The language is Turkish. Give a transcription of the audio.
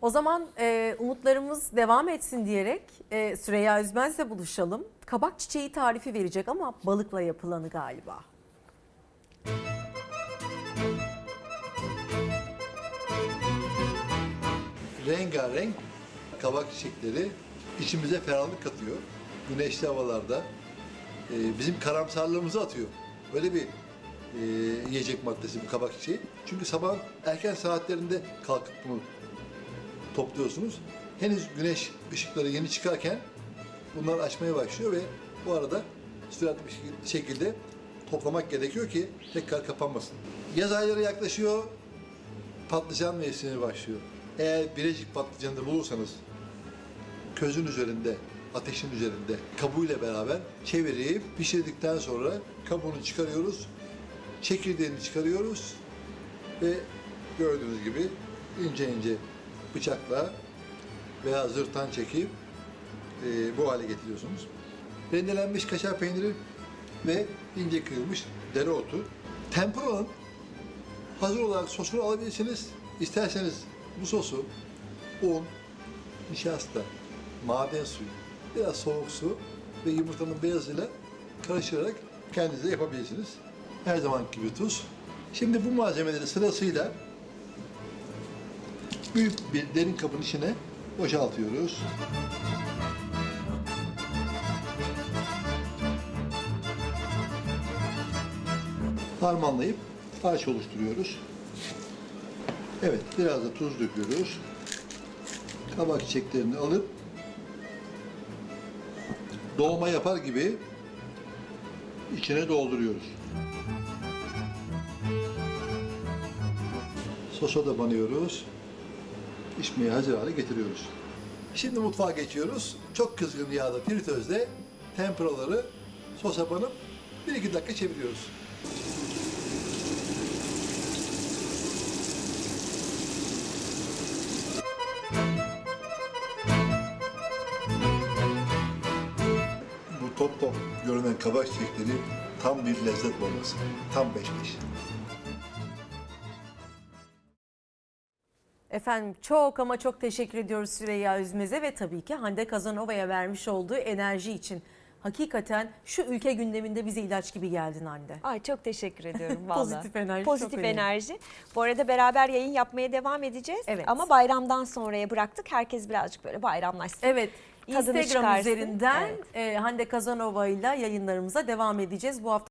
O zaman e, umutlarımız devam etsin diyerek e, Süreyya Üzmez'le buluşalım. Kabak çiçeği tarifi verecek ama balıkla yapılanı galiba. rengarenk kabak çiçekleri içimize ferahlık katıyor. Güneşli havalarda e, bizim karamsarlığımızı atıyor. Böyle bir e, yiyecek maddesi bu kabak çiçeği. Çünkü sabah erken saatlerinde kalkıp bunu topluyorsunuz. Henüz güneş ışıkları yeni çıkarken bunlar açmaya başlıyor ve bu arada süratli bir şekil- şekilde toplamak gerekiyor ki tekrar kapanmasın. Yaz ayları yaklaşıyor, patlıcan mevsimi başlıyor. Eğer birecik patlıcanı bulursanız közün üzerinde, ateşin üzerinde kabuğuyla beraber çevirip pişirdikten sonra kabuğunu çıkarıyoruz. Çekirdeğini çıkarıyoruz ve gördüğünüz gibi ince ince bıçakla veya zırhtan çekip e, bu hale getiriyorsunuz. Rendelenmiş kaşar peyniri ve ince kıyılmış dereotu. Tempuranın hazır olarak sosunu alabilirsiniz. İsterseniz bu sosu un, nişasta, maden suyu, biraz soğuk su ve yumurtanın beyazıyla karıştırarak kendinize yapabilirsiniz. Her zaman gibi tuz. Şimdi bu malzemeleri sırasıyla büyük bir derin kabın içine boşaltıyoruz. Harmanlayıp harç oluşturuyoruz. Evet, biraz da tuz döküyoruz. Kabak çiçeklerini alıp dolma yapar gibi içine dolduruyoruz. Sosa da banıyoruz. Pişmeye hazır hale getiriyoruz. Şimdi mutfağa geçiyoruz. Çok kızgın yağda fritözde tempuraları sosa banıp 1-2 dakika çeviriyoruz. Bu top top görünen kabak çiçekleri tam bir lezzet bombası. Tam beş beş. Efendim çok ama çok teşekkür ediyoruz Süreyya Üzmez'e ve tabii ki Hande Kazanova'ya vermiş olduğu enerji için. Hakikaten şu ülke gündeminde bize ilaç gibi geldin Hande. Ay çok teşekkür ediyorum valla. Pozitif enerji çok Pozitif önemli. enerji. Bu arada beraber yayın yapmaya devam edeceğiz. Evet. Ama bayramdan sonraya bıraktık. Herkes birazcık böyle bayramlaşsın. Evet. Instagram çıkarsın. üzerinden Evet. e, Hande Kazanova ile yayınlarımıza devam edeceğiz. Bu hafta